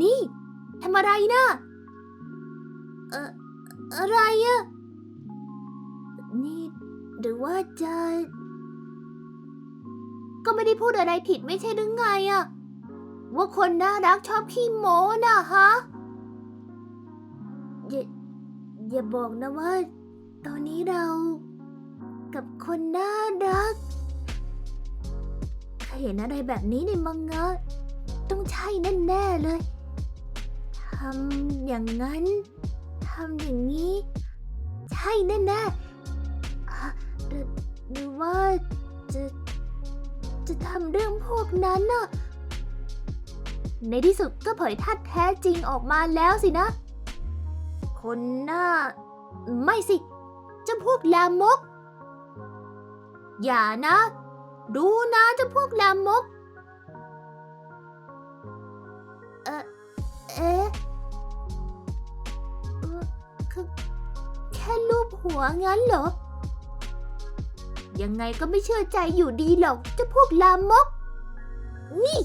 นี่ทำอะไรนะเอ่ออะไรอะนี่หรือว่าจะ ก็ไม่ได้พูดอะไรผิดไม่ใช่หรือไงอะว่าคนน่ารักชอบขี้โม้นะฮะอย่าอย่าบอกนะว่า ตอนนี้เรา กับคนน่ารักถ้าเห็นอะไรแบบนี้ในมังงะต้องใช่แน่ๆเลยำอย่างนั้น ทำอย่างนี้ ใช่แน่ๆอ่หรือหรือว่าจะจะทำเรื่องพวกนั้นน่ะ ในที่สุดก็เผยท่าตุแท้จริงออกมาแล้วสินะ คนหน้า ไม่สิจ้าพวกลามก อย่านะ ดูนะจ้าพวกลามก เอะ หัวงั้นเหรอ ยังไงก็ไม่เชื่อใจอยู่ดีหรอกเจ้าพวกลามก นี่